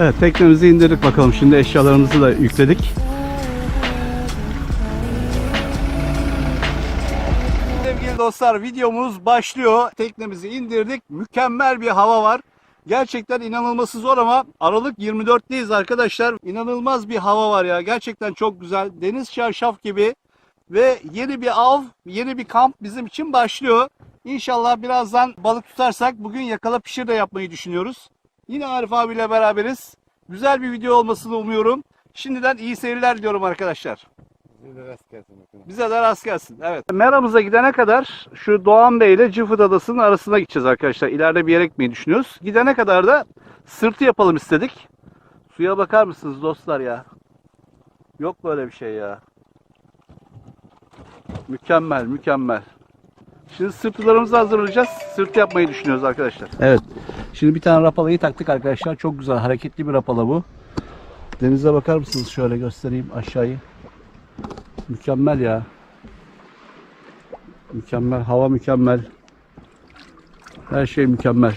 Evet teknemizi indirdik bakalım. Şimdi eşyalarımızı da yükledik. Dostlar videomuz başlıyor. Teknemizi indirdik. Mükemmel bir hava var. Gerçekten inanılması zor ama Aralık 24'teyiz arkadaşlar. İnanılmaz bir hava var ya. Gerçekten çok güzel. Deniz çarşaf gibi. Ve yeni bir av, yeni bir kamp bizim için başlıyor. İnşallah birazdan balık tutarsak bugün yakala pişir de yapmayı düşünüyoruz. Yine Arif abiyle beraberiz. Güzel bir video olmasını umuyorum. Şimdiden iyi seyirler diyorum arkadaşlar. Bize de rast gelsin. Evet. Meramıza gidene kadar şu Doğan Bey ile Cıfıt Adası'nın arasına gideceğiz arkadaşlar. İleride bir yere gitmeyi düşünüyoruz. Gidene kadar da sırtı yapalım istedik. Suya bakar mısınız dostlar ya? Yok böyle bir şey ya. Mükemmel, mükemmel. Şimdi sırtlarımızı hazırlayacağız. Sırtı yapmayı düşünüyoruz arkadaşlar. Evet. Şimdi bir tane rapalayı taktık arkadaşlar. Çok güzel, hareketli bir rapala bu. Denize bakar mısınız? Şöyle göstereyim aşağıyı. Mükemmel ya. Mükemmel. Hava mükemmel. Her şey mükemmel.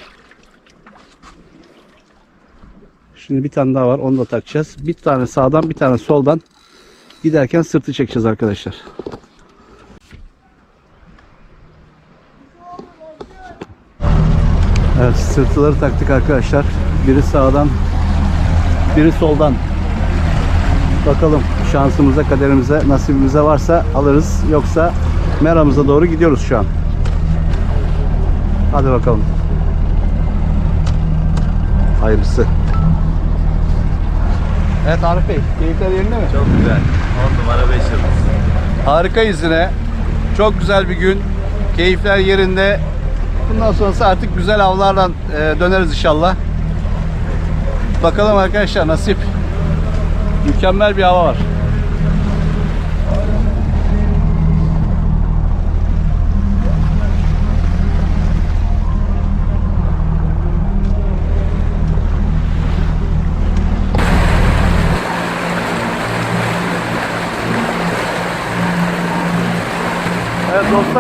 Şimdi bir tane daha var. Onu da takacağız. Bir tane sağdan bir tane soldan giderken sırtı çekeceğiz arkadaşlar. Evet sırtıları taktık arkadaşlar. Biri sağdan biri soldan. Bakalım şansımıza, kaderimize, nasibimize varsa alırız. Yoksa meramıza doğru gidiyoruz şu an. Hadi bakalım. Hayırlısı. Evet Arif Bey, keyifler yerinde mi? Çok güzel. 10 numara 5 yıldız. Harikayız yine. Çok güzel bir gün. Keyifler yerinde. Bundan sonrası artık güzel avlarla e, döneriz inşallah. Bakalım arkadaşlar nasip. Mükemmel bir hava var.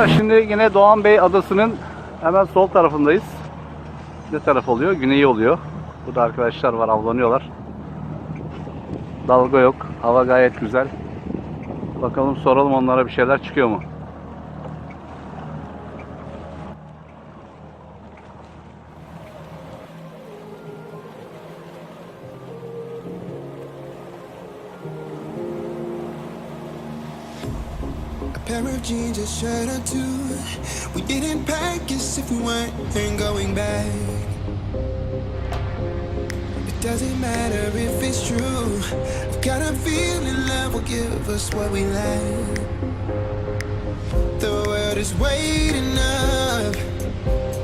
Dostlar şimdi yine Doğan Bey Adası'nın hemen sol tarafındayız. Ne taraf oluyor? Güneyi oluyor. Burada arkadaşlar var avlanıyorlar. Dalga yok. Hava gayet güzel. Bakalım soralım onlara bir şeyler çıkıyor mu? Jeans, a shirt or two. We didn't pack as if we weren't going back. It doesn't matter if it's true. I've got a feeling love will give us what we lack. The world is waiting up.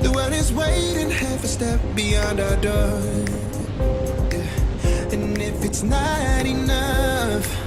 The world is waiting half a step beyond our door. And if it's not enough.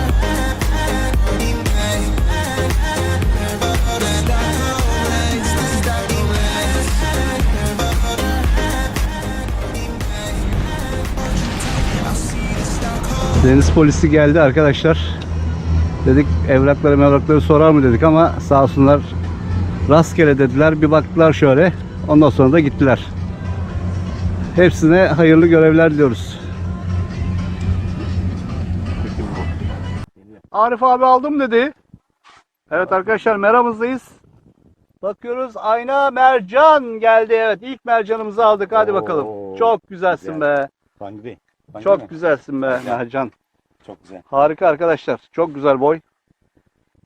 Deniz polisi geldi arkadaşlar. Dedik evrakları mevrakları sorar mı dedik ama sağ olsunlar rastgele dediler. Bir baktılar şöyle. Ondan sonra da gittiler. Hepsine hayırlı görevler diliyoruz. Arif abi aldım dedi. Evet arkadaşlar meramızdayız. Bakıyoruz ayna mercan geldi. Evet ilk mercanımızı aldık. Hadi bakalım. Oo, Çok güzelsin güzel. be. Bangri. Bangri Çok mi? güzelsin be Güzel. mercan. Çok güzel. Harika arkadaşlar. Çok güzel boy.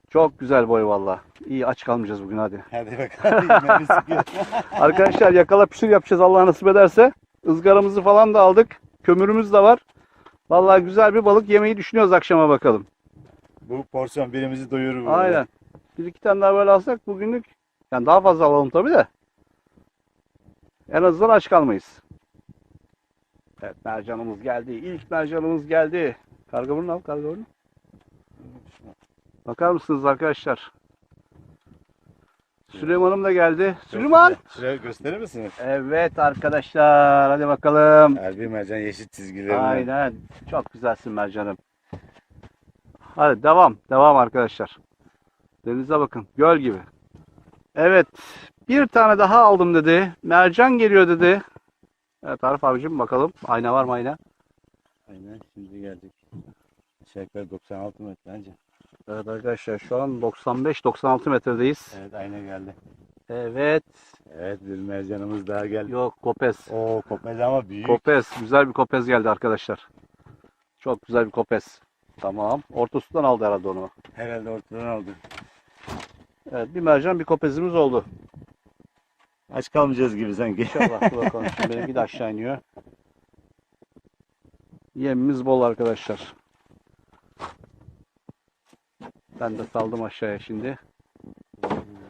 Çok güzel boy valla. İyi aç kalmayacağız bugün hadi. Hadi bakalım. Sıkıyor. Arkadaşlar yakala pişir yapacağız Allah nasip ederse. ızgaramızı falan da aldık. Kömürümüz de var. Vallahi güzel bir balık yemeyi düşünüyoruz akşama bakalım. Bu porsiyon birimizi doyurur. bu Aynen. Bir iki tane daha böyle alsak bugünlük. Yani daha fazla alalım tabii de. En azından aç kalmayız. Evet mercanımız geldi. İlk mercanımız geldi. Karga burnu al karga burnu. Bakar mısınız arkadaşlar? Süleyman'ım da geldi. Süleyman! Şuraya gösterir misiniz? Evet arkadaşlar hadi bakalım. Erbil mercan yeşil çizgilerine. Aynen. Çok güzelsin mercanım. Hadi devam. Devam arkadaşlar. Denize bakın. Göl gibi. Evet. Bir tane daha aldım dedi. Mercan geliyor dedi. Evet Arif abicim bakalım. Ayna var mı ayna? Aynen şimdi geldik. Aşağı yukarı 96 metre bence. Evet arkadaşlar şu an 95-96 metredeyiz. Evet ayna geldi. Evet. Evet bir mercanımız daha geldi. Yok kopez. Oo kopmaz ama büyük. Kopez. Güzel bir kopez geldi arkadaşlar. Çok güzel bir kopez. Tamam. Ortasından aldı herhalde onu. Herhalde ortadan aldı. Evet bir mercan bir kopezimiz oldu. Aç kalmayacağız gibi sanki. İnşallah. Dur bakalım. Şimdi benimki de aşağı iniyor. Yemimiz bol arkadaşlar. Ben de saldım aşağıya şimdi.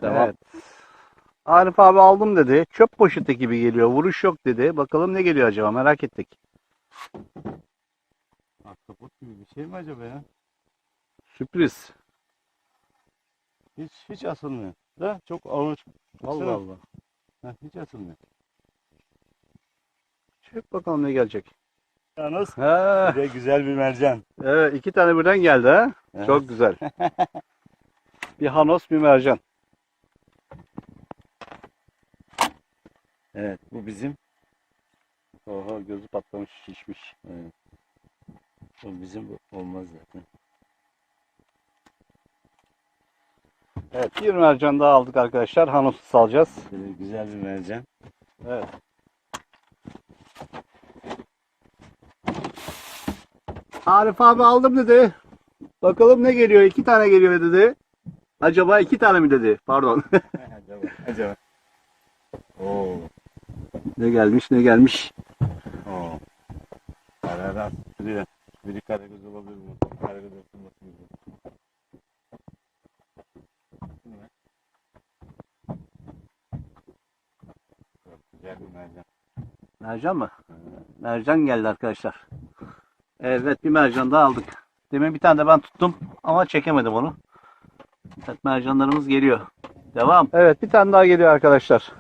Devam. Evet. Arif abi aldım dedi. Çöp poşeti gibi geliyor. Vuruş yok dedi. Bakalım ne geliyor acaba merak ettik. Ahtapot gibi bir şey mi acaba ya? Sürpriz. Hiç hiç asılmıyor. Da çok ağır. Allah. Allah. Ha, hiç asılmıyor. Çek bakalım ne gelecek. Yalnız Ha, bir de güzel bir mercan. evet iki tane birden geldi ha. Evet. Çok güzel. bir hanos bir mercan. Evet bu bizim. Oha gözü patlamış şişmiş. Evet. O bizim bu- olmaz zaten. Evet bir mercan daha aldık arkadaşlar. Hanos'u salacağız. Böyle güzel bir mercan. Evet. Arif abi aldım dedi. Bakalım ne geliyor? İki tane geliyor dedi. Acaba iki tane mi dedi? Pardon. acaba. Acaba. Oo. ne gelmiş ne gelmiş. Oo. Aradan sürüyor. Biri karagöz olabilir mi? Karagöz atılması gibi. Çok güzel bir mercan. Mercan mı? Mercan geldi arkadaşlar. Evet bir mercan daha aldık. Demin bir tane de ben tuttum ama çekemedim onu. Evet mercanlarımız geliyor. Devam. Evet bir tane daha geliyor arkadaşlar.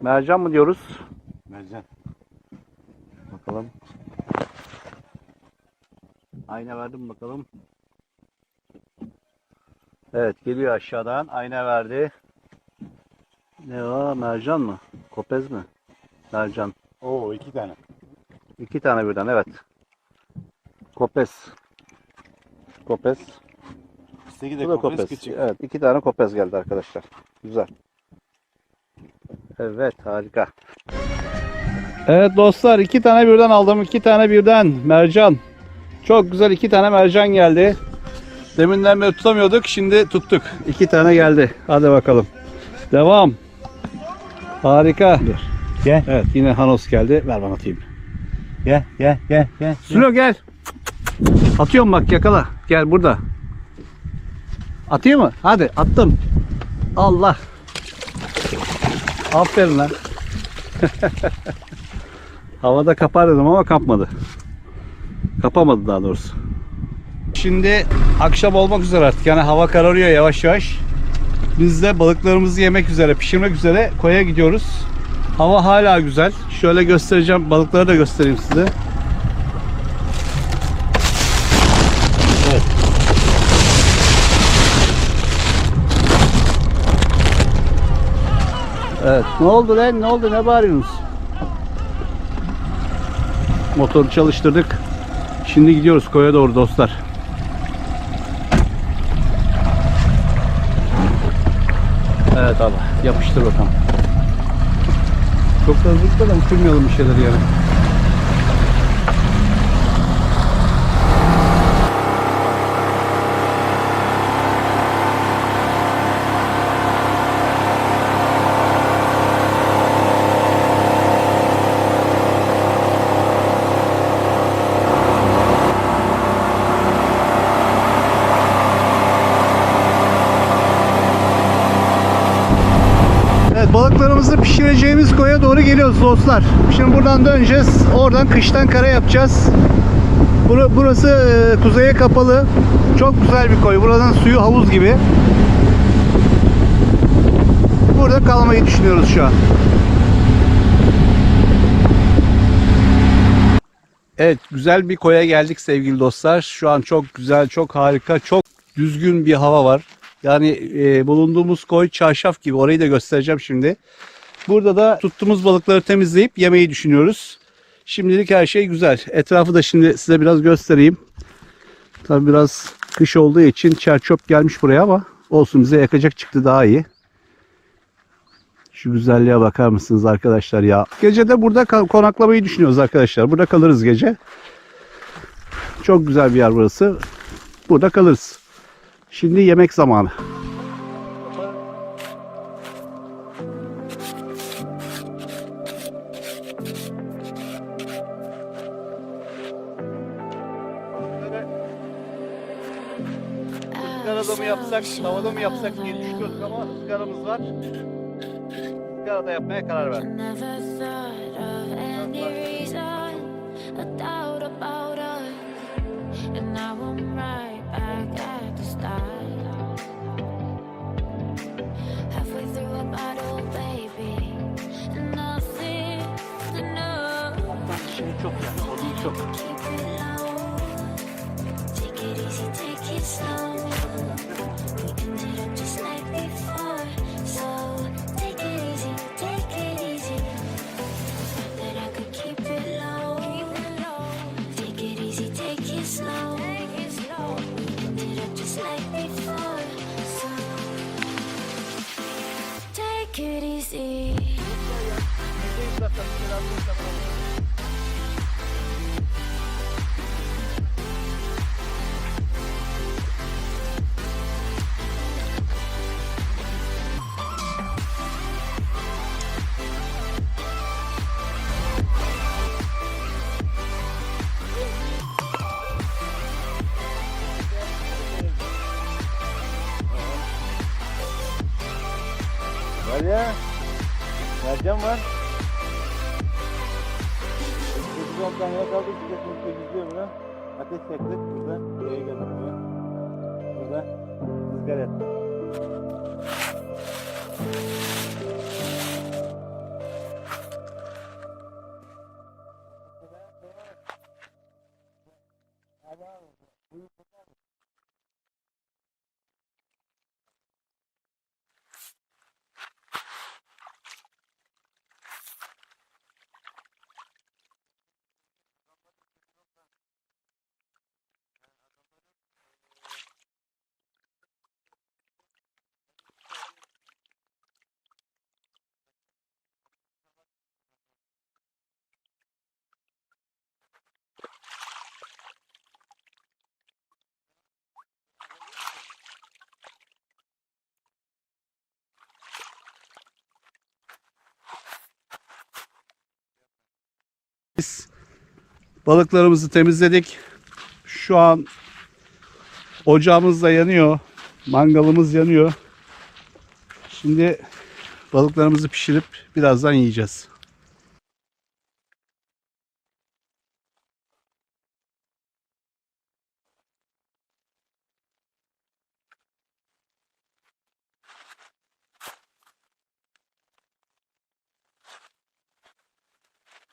Mercan mı diyoruz? Mercan. Bakalım. Ayna verdim bakalım. Evet geliyor aşağıdan. Ayna verdi. Ne o? Mercan mı? Kopez mi? Mercan. Oo iki tane. İki tane birden evet. Kopez. Kopez. Üstteki de Bu da kopez kopez. küçük. Evet iki tane kopez geldi arkadaşlar. Güzel. Evet harika. Evet dostlar iki tane birden aldım. iki tane birden mercan. Çok güzel iki tane mercan geldi. Deminden beri tutamıyorduk. Şimdi tuttuk. İki tane geldi. Hadi bakalım. Devam. Harika. Gel. Evet yine Hanos geldi. Ver bana atayım. Gel gel gel gel. Sülo gel. Atıyorum bak yakala. Gel burada. Atayım mı? Hadi attım. Allah. Aferin lan. Havada kapar dedim ama kapmadı. Kapamadı daha doğrusu. Şimdi akşam olmak üzere artık. Yani hava kararıyor yavaş yavaş. Biz de balıklarımızı yemek üzere, pişirmek üzere koya gidiyoruz. Hava hala güzel. Şöyle göstereceğim. Balıkları da göstereyim size. Evet. Ne oldu lan? Ne oldu? Ne bağırıyorsunuz? Motoru çalıştırdık. Şimdi gidiyoruz koya doğru dostlar. Evet abi. Yapıştır bakalım. Çok da hızlı uçurmayalım bir şeyler yani. Balıklarımızı pişireceğimiz koya doğru geliyoruz dostlar. Şimdi buradan döneceğiz. Oradan kıştan kara yapacağız. Bura- Burası e, kuzeye kapalı. Çok güzel bir koy. Buradan suyu havuz gibi. Burada kalmayı düşünüyoruz şu an. Evet, güzel bir koya geldik sevgili dostlar. Şu an çok güzel, çok harika, çok düzgün bir hava var. Yani e, bulunduğumuz koy çarşaf gibi. Orayı da göstereceğim şimdi. Burada da tuttuğumuz balıkları temizleyip yemeyi düşünüyoruz. Şimdilik her şey güzel. Etrafı da şimdi size biraz göstereyim. Tabi biraz kış olduğu için çer çöp gelmiş buraya ama olsun bize yakacak çıktı daha iyi. Şu güzelliğe bakar mısınız arkadaşlar ya? Gece de burada konaklamayı düşünüyoruz arkadaşlar. Burada kalırız gece. Çok güzel bir yer burası. Burada kalırız. Şimdi yemek zamanı. Tavada mı yapsak diye düşünüyoruz ama ızgaramız var. Izgarada yapmaya karar verdik. Never thought of any reason, a doubt about us. And now I'm right Mercan var. Biz on tane kaldık. Bir de şimdi temizliyor bunu. Ateş yaktık burada. Buraya geldik. Burada ızgara yaptık. Balıklarımızı temizledik. Şu an ocağımız da yanıyor. Mangalımız yanıyor. Şimdi balıklarımızı pişirip birazdan yiyeceğiz.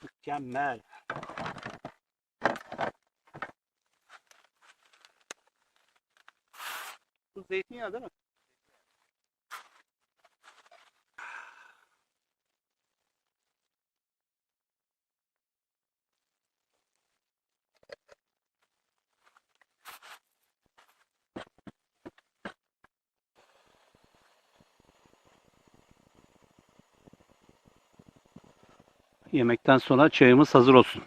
Mükemmel. Zeytinyağı değil mi? Yemekten sonra çayımız hazır olsun.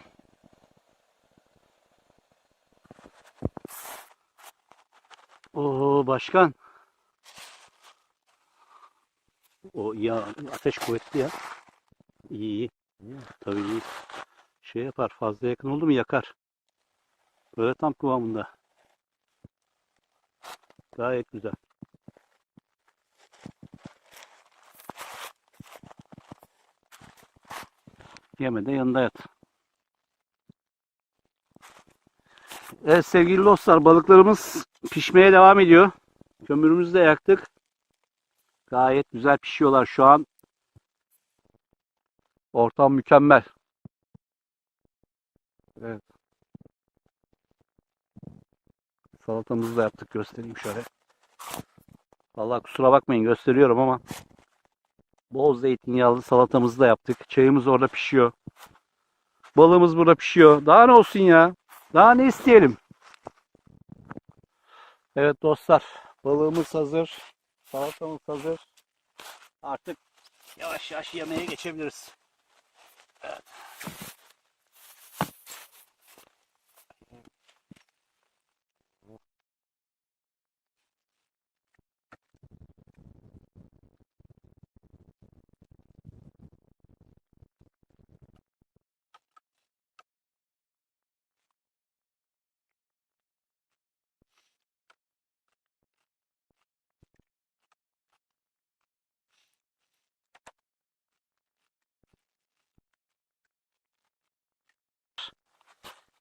Oo başkan. O ya ateş kuvvetli ya. İyi iyi. Tabii iyi. Şey yapar fazla yakın oldu mu yakar. Böyle tam kıvamında. Gayet güzel. Yeme de yanında yat. Evet sevgili dostlar balıklarımız pişmeye devam ediyor. Kömürümüzü de yaktık. Gayet güzel pişiyorlar şu an. Ortam mükemmel. Evet. Salatamızı da yaptık göstereyim şöyle. Vallahi kusura bakmayın gösteriyorum ama bol zeytinyağlı salatamızı da yaptık. Çayımız orada pişiyor. Balığımız burada pişiyor. Daha ne olsun ya? Daha ne isteyelim? Evet dostlar, balığımız hazır. Salatamız hazır. Artık yavaş yavaş yemeğe geçebiliriz. Evet.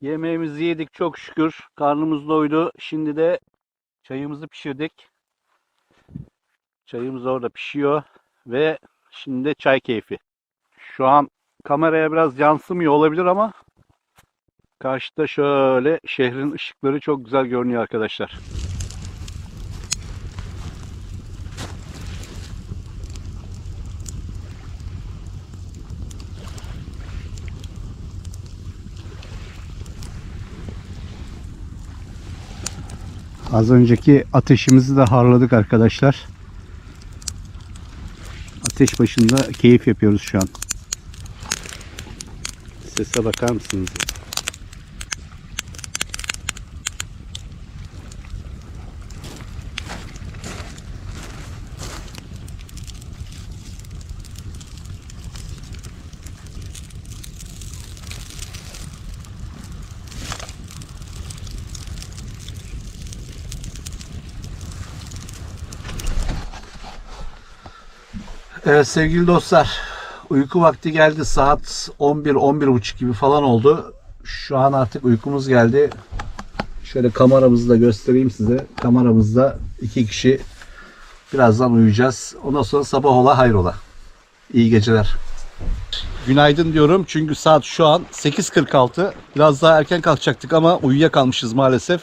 Yemeğimizi yedik çok şükür. Karnımız doydu. Şimdi de çayımızı pişirdik. Çayımız orada pişiyor ve şimdi de çay keyfi. Şu an kameraya biraz yansımıyor olabilir ama karşıda şöyle şehrin ışıkları çok güzel görünüyor arkadaşlar. Az önceki ateşimizi de harladık arkadaşlar. Ateş başında keyif yapıyoruz şu an. Sese bakar mısınız? Evet sevgili dostlar, uyku vakti geldi. Saat 11-11.30 gibi falan oldu. Şu an artık uykumuz geldi. Şöyle kameramızı da göstereyim size. Kameramızda iki kişi birazdan uyuyacağız. Ondan sonra sabah ola hayrola. İyi geceler. Günaydın diyorum çünkü saat şu an 8.46. Biraz daha erken kalkacaktık ama uyuyakalmışız maalesef.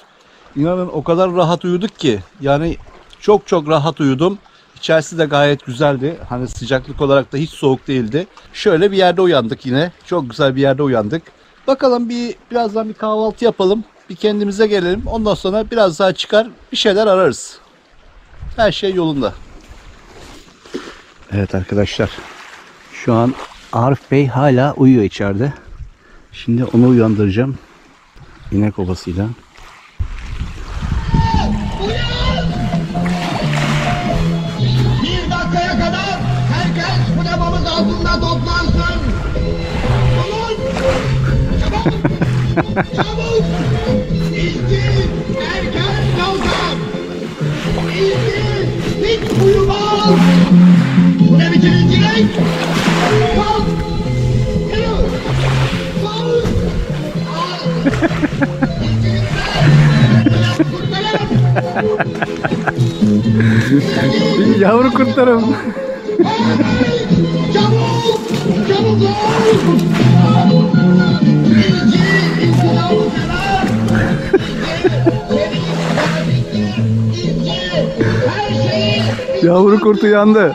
İnanın o kadar rahat uyuduk ki. Yani çok çok rahat uyudum. İçerisi de gayet güzeldi. Hani sıcaklık olarak da hiç soğuk değildi. Şöyle bir yerde uyandık yine. Çok güzel bir yerde uyandık. Bakalım bir birazdan bir kahvaltı yapalım. Bir kendimize gelelim. Ondan sonra biraz daha çıkar bir şeyler ararız. Her şey yolunda. Evet arkadaşlar. Şu an Arif Bey hala uyuyor içeride. Şimdi onu uyandıracağım. İnek obasıyla. Çabuk! Çabuk! İşçi erken kalkar. İşçi hiç uyumaz. Bu ne biçim işçilik? Kalk! Yürü! Kalk! Kurtlarım. Çabuk! Çabuk ol! Yavru kurt uyandı.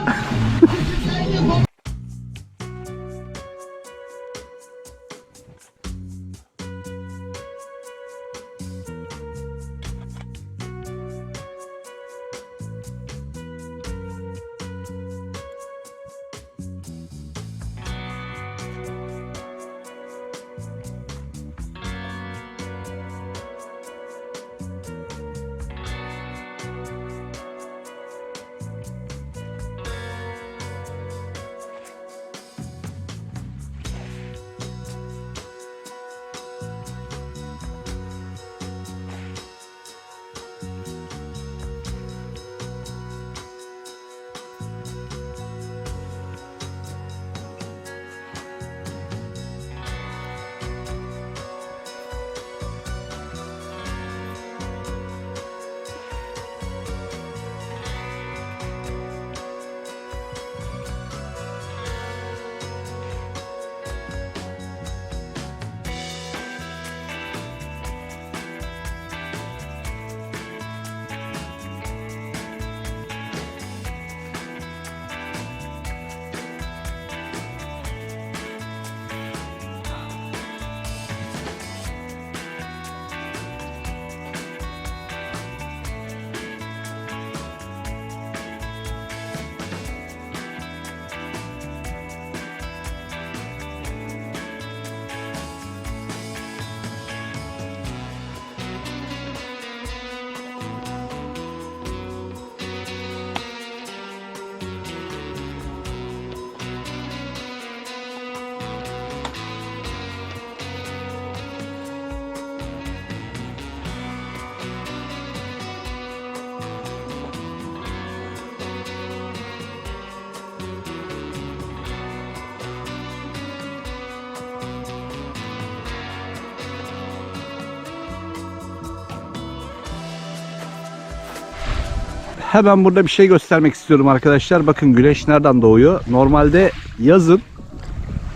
Hemen burada bir şey göstermek istiyorum arkadaşlar. Bakın güneş nereden doğuyor? Normalde yazın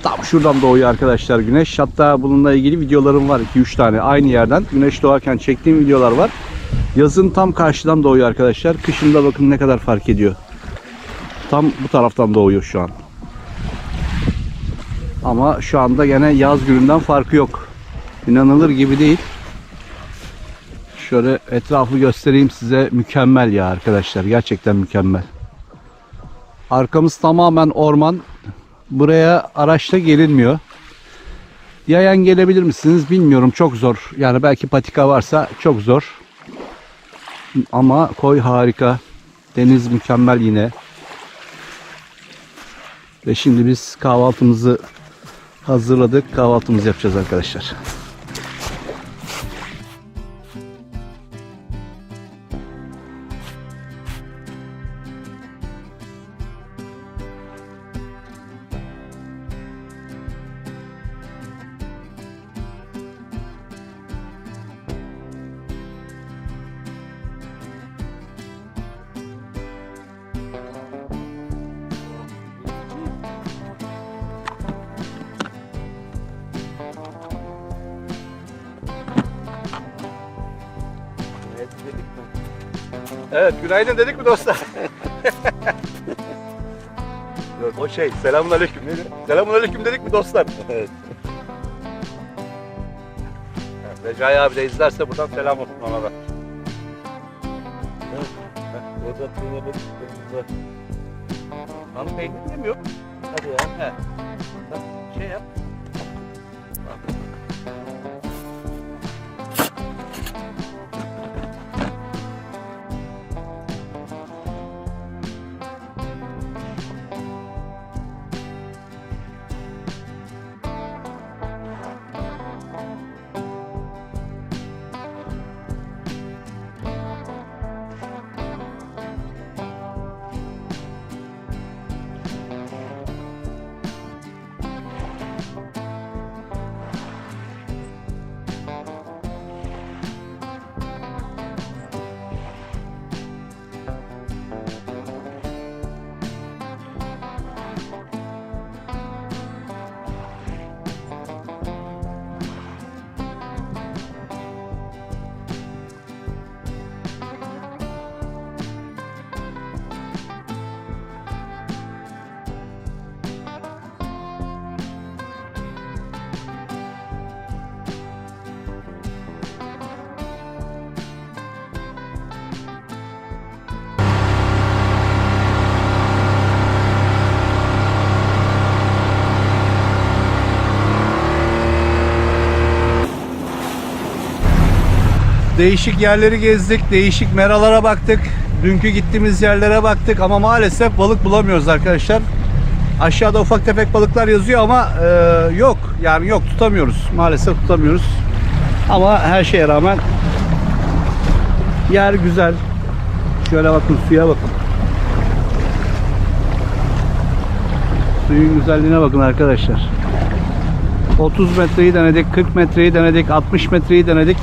tam şuradan doğuyor arkadaşlar güneş. Hatta bununla ilgili videolarım var 2-3 tane aynı yerden. Güneş doğarken çektiğim videolar var. Yazın tam karşıdan doğuyor arkadaşlar. Kışında bakın ne kadar fark ediyor. Tam bu taraftan doğuyor şu an. Ama şu anda gene yaz gününden farkı yok. İnanılır gibi değil. Şöyle etrafı göstereyim size. Mükemmel ya arkadaşlar. Gerçekten mükemmel. Arkamız tamamen orman. Buraya araçla gelinmiyor. Yayan gelebilir misiniz bilmiyorum. Çok zor. Yani belki patika varsa çok zor. Ama koy harika. Deniz mükemmel yine. Ve şimdi biz kahvaltımızı hazırladık. Kahvaltımızı yapacağız arkadaşlar. Şey, selamun aleyküm. Nedir? Selamun aleyküm dedik mi dostlar? Evet. Recai abi de izlerse buradan selam olsun ona da. Orada peynirli kırmızı. Hanım peynir mi yok? Hadi ya. He. Şey yap. Değişik yerleri gezdik, değişik meralara baktık. Dünkü gittiğimiz yerlere baktık ama maalesef balık bulamıyoruz arkadaşlar. Aşağıda ufak tefek balıklar yazıyor ama e, yok. Yani yok tutamıyoruz. Maalesef tutamıyoruz. Ama her şeye rağmen yer güzel. Şöyle bakın suya bakın. Suyun güzelliğine bakın arkadaşlar. 30 metreyi denedik, 40 metreyi denedik, 60 metreyi denedik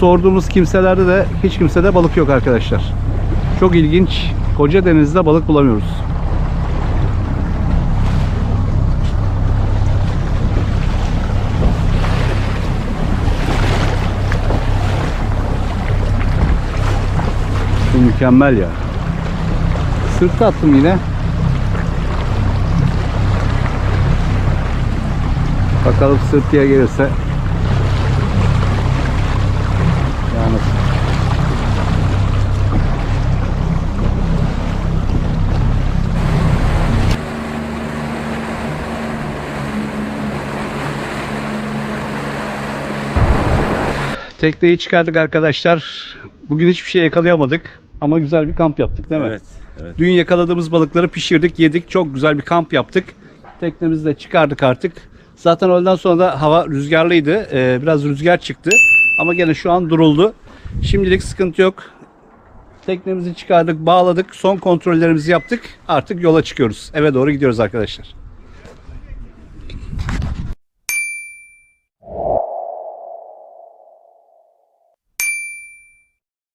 sorduğumuz kimselerde de hiç kimsede balık yok arkadaşlar. Çok ilginç. Koca denizde balık bulamıyoruz. Bu mükemmel ya. Sırt attım yine. Bakalım sırtıya gelirse yani Tekneyi çıkardık arkadaşlar. Bugün hiçbir şey yakalayamadık ama güzel bir kamp yaptık değil mi? Evet. Evet. Dün yakaladığımız balıkları pişirdik, yedik. Çok güzel bir kamp yaptık. Teknemizi de çıkardık artık. Zaten öğleden sonra da hava rüzgarlıydı. Ee, biraz rüzgar çıktı. Ama gene şu an duruldu. Şimdilik sıkıntı yok. Teknemizi çıkardık, bağladık. Son kontrollerimizi yaptık. Artık yola çıkıyoruz. Eve doğru gidiyoruz arkadaşlar.